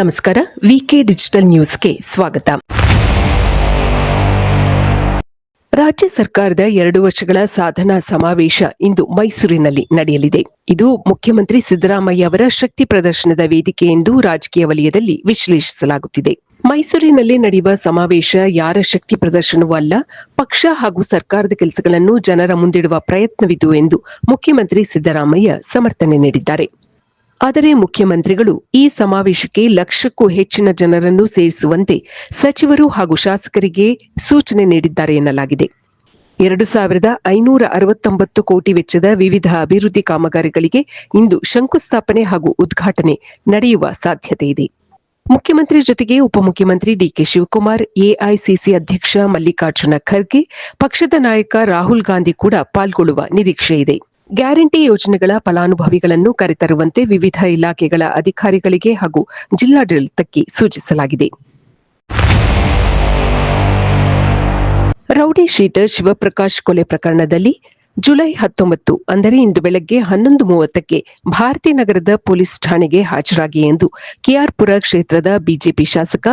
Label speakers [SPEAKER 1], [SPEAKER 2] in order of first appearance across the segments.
[SPEAKER 1] ನಮಸ್ಕಾರ. ವಿಕೆ ಡಿಜಿಟಲ್ ನ್ಯೂಸ್ಗೆ ಸ್ವಾಗತ. ರಾಜ್ಯ ಸರ್ಕಾರದ ಎರಡು ವರ್ಷಗಳ ಸಾಧನಾ ಸಮಾವೇಶ ಇಂದು ಮೈಸೂರಿನಲ್ಲಿ ನಡೆಯಲಿದೆ. ಇದು ಮುಖ್ಯಮಂತ್ರಿ ಸಿದ್ದರಾಮಯ್ಯ ಅವರ ಶಕ್ತಿ ಪ್ರದರ್ಶನದ ವೇದಿಕೆ ಎಂದು ರಾಜಕೀಯ ವಲಯದಲ್ಲಿ ವಿಶ್ಲೇಷಿಸಲಾಗುತ್ತಿದೆ. ಮೈಸೂರಿನಲ್ಲಿ ನಡೆಯುವ ಸಮಾವೇಶ ಯಾರ ಶಕ್ತಿ ಪ್ರದರ್ಶನವೂ ಅಲ್ಲ, ಪಕ್ಷ ಹಾಗೂ ಸರ್ಕಾರದ ಕೆಲಸಗಳನ್ನು ಜನರ ಮುಂದಿಡುವ ಪ್ರಯತ್ನವಿದು ಎಂದು ಮುಖ್ಯಮಂತ್ರಿ ಸಿದ್ದರಾಮಯ್ಯ ಸಮರ್ಥನೆ ನೀಡಿದ್ದಾರೆ. ಆದರೆ ಮುಖ್ಯಮಂತ್ರಿಗಳು ಈ ಸಮಾವೇಶಕ್ಕೆ ಲಕ್ಷಕ್ಕೂ ಹೆಚ್ಚಿನ ಜನರನ್ನು ಸೇರಿಸುವಂತೆ ಸಚಿವರು ಹಾಗೂ ಶಾಸಕರಿಗೆ ಸೂಚನೆ ನೀಡಿದ್ದಾರೆ ಎನ್ನಲಾಗಿದೆ. ಎರಡು ಸಾವಿರದ ಐನೂರ ಅರವತ್ತೊಂಬತ್ತು ಕೋಟಿ ವೆಚ್ಚದ ವಿವಿಧ ಅಭಿವೃದ್ಧಿ ಕಾಮಗಾರಿಗಳಿಗೆ ಇಂದು ಶಂಕುಸ್ಥಾಪನೆ ಹಾಗೂ ಉದ್ಘಾಟನೆ ನಡೆಯುವ ಸಾಧ್ಯತೆ ಇದೆ. ಮುಖ್ಯಮಂತ್ರಿ ಜೊತೆಗೆ ಉಪಮುಖ್ಯಮಂತ್ರಿ ಡಿಕೆ ಶಿವಕುಮಾರ್ ಎಐಸಿಸಿ ಅಧ್ಯಕ್ಷ ಮಲ್ಲಿಕಾರ್ಜುನ ಖರ್ಗೆ, ಪಕ್ಷದ ನಾಯಕ ರಾಹುಲ್ ಗಾಂಧಿ ಕೂಡ ಪಾಲ್ಗೊಳ್ಳುವ ನಿರೀಕ್ಷೆ ಇದೆ. ಗ್ಯಾರಂಟಿ ಯೋಜನೆಗಳ ಫಲಾನುಭವಿಗಳನ್ನು ಕರೆತರುವಂತೆ ವಿವಿಧ ಇಲಾಖೆಗಳ ಅಧಿಕಾರಿಗಳಿಗೆ ಹಾಗೂ ಜಿಲ್ಲಾಡಳಿತಕ್ಕೆ ಸೂಚಿಸಲಾಗಿದೆ. ರೌಡಿ ಶೀಟರ್ ಶಿವಪ್ರಕಾಶ್ ಕೊಲೆ ಪ್ರಕರಣದಲ್ಲಿ ಜುಲೈ ಹತ್ತೊಂಬತ್ತು, ಅಂದರೆ ಇಂದು ಬೆಳಗ್ಗೆ ಹನ್ನೊಂದು ಮೂವತ್ತಕ್ಕೆ ಭಾರತೀ ನಗರದ ಪೊಲೀಸ್ ಠಾಣೆಗೆ ಹಾಜರಾಗಿ ಎಂದು ಕೆಆರ್ಪುರ ಕ್ಷೇತ್ರದ ಬಿಜೆಪಿ ಶಾಸಕ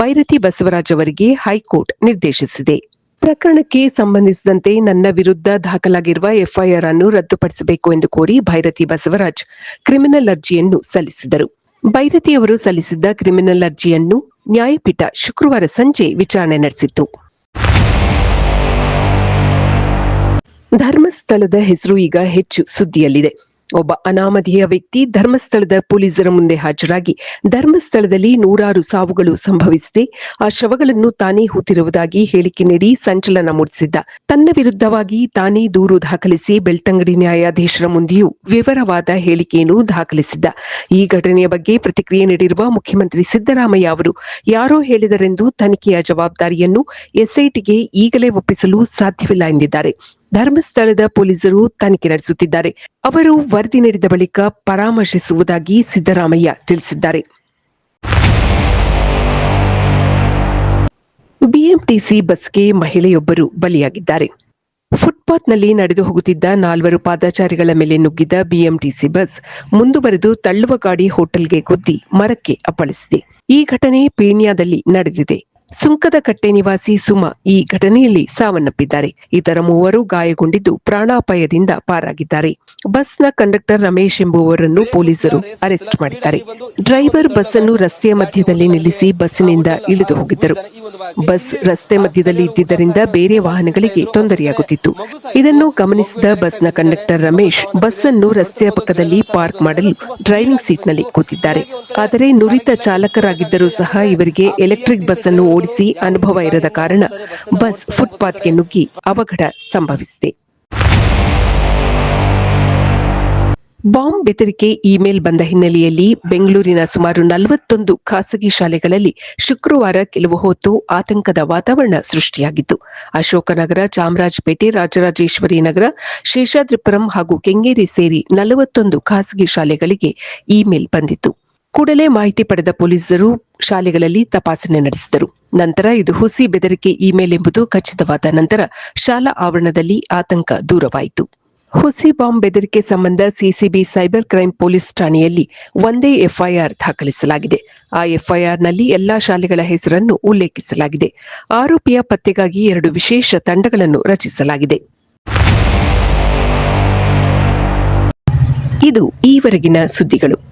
[SPEAKER 1] ಬೈರತಿ ಬಸವರಾಜ್ ಅವರಿಗೆ ಹೈಕೋರ್ಟ್ ನಿರ್ದೇಶಿಸಿದೆ. ಪ್ರಕರಣಕ್ಕೆ ಸಂಬಂಧಿಸಿದಂತೆ ನನ್ನ ವಿರುದ್ಧ ದಾಖಲಾಗಿರುವ ಎಫ್ಐಆರ್ ಅನ್ನು ರದ್ದುಪಡಿಸಬೇಕು ಎಂದು ಕೋರಿ ಭೈರತಿ ಬಸವರಾಜ್ ಕ್ರಿಮಿನಲ್ ಅರ್ಜಿಯನ್ನು ಸಲ್ಲಿಸಿದರು ಭೈರತಿ ಅವರು ಸಲ್ಲಿಸಿದ್ದ ಕ್ರಿಮಿನಲ್ ಅರ್ಜಿಯನ್ನು ನ್ಯಾಯಪೀಠ ಶುಕ್ರವಾರ ಸಂಜೆ ವಿಚಾರಣೆ ನಡೆಸಿತ್ತು. ಧರ್ಮಸ್ಥಳದ ಹೆಸರು ಈಗ ಹೆಚ್ಚು ಸುದ್ದಿಯಲ್ಲಿದೆ. ಒಬ್ಬ ಅನಾಮಧೇಯ ವ್ಯಕ್ತಿ ಧರ್ಮಸ್ಥಳದ ಪೊಲೀಸರ ಮುಂದೆ ಹಾಜರಾಗಿ ಧರ್ಮಸ್ಥಳದಲ್ಲಿ ನೂರಾರು ಸಾವುಗಳು ಸಂಭವಿಸಿದೆ. ಆ ಶವಗಳನ್ನು ತಾನೇ ಹೂತಿರುವುದಾಗಿ ಹೇಳಿಕೆ ನೀಡಿ ಸಂಚಲನ ಮೂಡಿಸಿದ್ದ. ತನ್ನ ವಿರುದ್ಧವಾಗಿ ತಾನೇ ದೂರು ದಾಖಲಿಸಿ ಬೆಳ್ತಂಗಡಿ ನ್ಯಾಯಾಧೀಶರ ಮುಂದೆಯೂ ವಿವರವಾದ ಹೇಳಿಕೆಯನ್ನು ದಾಖಲಿಸಿದ್ದ. ಈ ಘಟನೆಯ ಬಗ್ಗೆ ಪ್ರತಿಕ್ರಿಯೆ ನೀಡಿರುವ ಮುಖ್ಯಮಂತ್ರಿ ಸಿದ್ದರಾಮಯ್ಯ ಅವರು, ಯಾರೋ ಹೇಳಿದರೆಂದು ತನಿಖೆಯ ಜವಾಬ್ದಾರಿಯನ್ನು ಎಸ್ಐಟಿಗೆ ಈಗಲೇ ಒಪ್ಪಿಸಲು ಸಾಧ್ಯವಿಲ್ಲ ಎಂದಿದ್ದಾರೆ. ಧರ್ಮಸ್ಥಳದ ಪೊಲೀಸರು ತನಿಖೆ ನಡೆಸುತ್ತಿದ್ದಾರೆ. ಅವರು ವರದಿ ನೀಡಿದ ಬಳಿಕ ಪರಾಮರ್ಶಿಸುವುದಾಗಿ ಸಿದ್ದರಾಮಯ್ಯ ತಿಳಿಸಿದ್ದಾರೆ. ಬಿಎಂಟಿಸಿ ಬಸ್ಗೆ ಮಹಿಳೆಯೊಬ್ಬರು ಬಲಿಯಾಗಿದ್ದಾರೆ. ಫುಟ್ಪಾತ್ನಲ್ಲಿ ನಡೆದು ಹೋಗುತ್ತಿದ್ದ ನಾಲ್ವರು ಪಾದಚಾರಿಗಳ ಮೇಲೆ ನುಗ್ಗಿದ ಬಿಎಂಟಿಸಿ ಬಸ್ ಮುಂದುವರೆದು ತಳ್ಳುವ ಗಾಡಿ ಹೋಟೆಲ್ಗೆ ಗುದ್ದಿ ಮರಕ್ಕೆ ಅಪ್ಪಳಿಸಿದೆ. ಈ ಘಟನೆ ಪೀಣ್ಯದಲ್ಲಿ ನಡೆದಿದೆ. ಸುಂಕದ ಕಟ್ಟೆ ನಿವಾಸಿ ಸುಮ ಈ ಘಟನೆಯಲ್ಲಿ ಸಾವನ್ನಪ್ಪಿದ್ದಾರೆ. ಇತರ ಮೂವರು ಗಾಯಗೊಂಡಿದ್ದು ಪ್ರಾಣಾಪಾಯದಿಂದ ಪಾರಾಗಿದ್ದಾರೆ. ಬಸ್ನ ಕಂಡಕ್ಟರ್ ರಮೇಶ್ ಎಂಬುವರನ್ನು ಪೊಲೀಸರು ಅರೆಸ್ಟ್ ಮಾಡಿದ್ದಾರೆ. ಡ್ರೈವರ್ ಬಸ್ ಅನ್ನು ರಸ್ತೆಯ ಮಧ್ಯದಲ್ಲಿ ನಿಲ್ಲಿಸಿ ಬಸ್ಸಿನಿಂದ ಇಳಿದು ಹೋಗಿದ್ದರು. ಬಸ್ ರಸ್ತೆ ಮಧ್ಯದಲ್ಲಿ ಇದ್ದಿದ್ದರಿಂದ ಬೇರೆ ವಾಹನಗಳಿಗೆ ತೊಂದರೆಯಾಗುತ್ತಿತ್ತು. ಇದನ್ನು ಗಮನಿಸಿದ ಬಸ್ನ ಕಂಡಕ್ಟರ್ ರಮೇಶ್ ಬಸ್ ಅನ್ನು ರಸ್ತೆಯ ಪಕ್ಕದಲ್ಲಿ ಪಾರ್ಕ್ ಮಾಡಲು ಡ್ರೈವಿಂಗ್ ಸೀಟ್ನಲ್ಲಿ ಕೂತಿದ್ದಾರೆ. ಆದರೆ ನುರಿತ ಚಾಲಕರಾಗಿದ್ದರೂ ಸಹ ಇವರಿಗೆ ಎಲೆಕ್ಟ್ರಿಕ್ ಬಸ್ ಅನ್ನು ಓಡಿಸಿ ಅನುಭವ ಇರದ ಕಾರಣ ಬಸ್ ಫುಟ್ಪಾತ್ಗೆ ನುಗ್ಗಿ ಅವಘಡ ಸಂಭವಿಸಿದೆ. ಬಾಂಬ್ ಬೆದರಿಕೆ ಇಮೇಲ್ ಬಂದ ಹಿನ್ನೆಲೆಯಲ್ಲಿ ಬೆಂಗಳೂರಿನ ಸುಮಾರು ನಲವತ್ತೊಂದು ಖಾಸಗಿ ಶಾಲೆಗಳಲ್ಲಿ ಶುಕ್ರವಾರ ಕೆಲವು ಹೊತ್ತು ಆತಂಕದ ವಾತಾವರಣ ಸೃಷ್ಟಿಯಾಗಿತ್ತು. ಅಶೋಕನಗರ, ಚಾಮರಾಜಪೇಟೆ, ರಾಜರಾಜೇಶ್ವರಿ ನಗರ, ಶೇಷಾದ್ರಿಪುರಂ ಹಾಗೂ ಕೆಂಗೇರಿ ಸೇರಿ ನಲವತ್ತೊಂದು ಖಾಸಗಿ ಶಾಲೆಗಳಿಗೆ ಇಮೇಲ್ ಬಂದಿತ್ತು. ಕೂಡಲೇ ಮಾಹಿತಿ ಪಡೆದ ಪೊಲೀಸರು ಶಾಲೆಗಳಲ್ಲಿ ತಪಾಸಣೆ ನಡೆಸಿದರು. ನಂತರ ಇದು ಹುಸಿ ಬೆದರಿಕೆ ಇಮೇಲ್ ಎಂಬುದು ಖಚಿತವಾದ ನಂತರ ಶಾಲಾ ಆವರಣದಲ್ಲಿ ಆತಂಕ ದೂರವಾಯಿತು. ಹುಸಿ ಬಾಂಬ್ ಬೆದರಿಕೆ ಸಂಬಂಧ ಸಿಸಿಬಿ ಸೈಬರ್ ಕ್ರೈಂ ಪೊಲೀಸ್ ಠಾಣೆಯಲ್ಲಿ ಒಂದೇ ಎಫ್ಐಆರ್ ದಾಖಲಿಸಲಾಗಿದೆ. ಆ ಎಫ್ಐಆರ್ನಲ್ಲಿ ಎಲ್ಲಾ ಶಾಲೆಗಳ ಹೆಸರನ್ನು ಉಲ್ಲೇಖಿಸಲಾಗಿದೆ. ಆರೋಪಿಯ ಪತ್ತೆಗಾಗಿ ಎರಡು ವಿಶೇಷ ತಂಡಗಳನ್ನು ರಚಿಸಲಾಗಿದೆ. ಇದು ಈವರೆಗಿನ ಸುದ್ದಿಗಳು.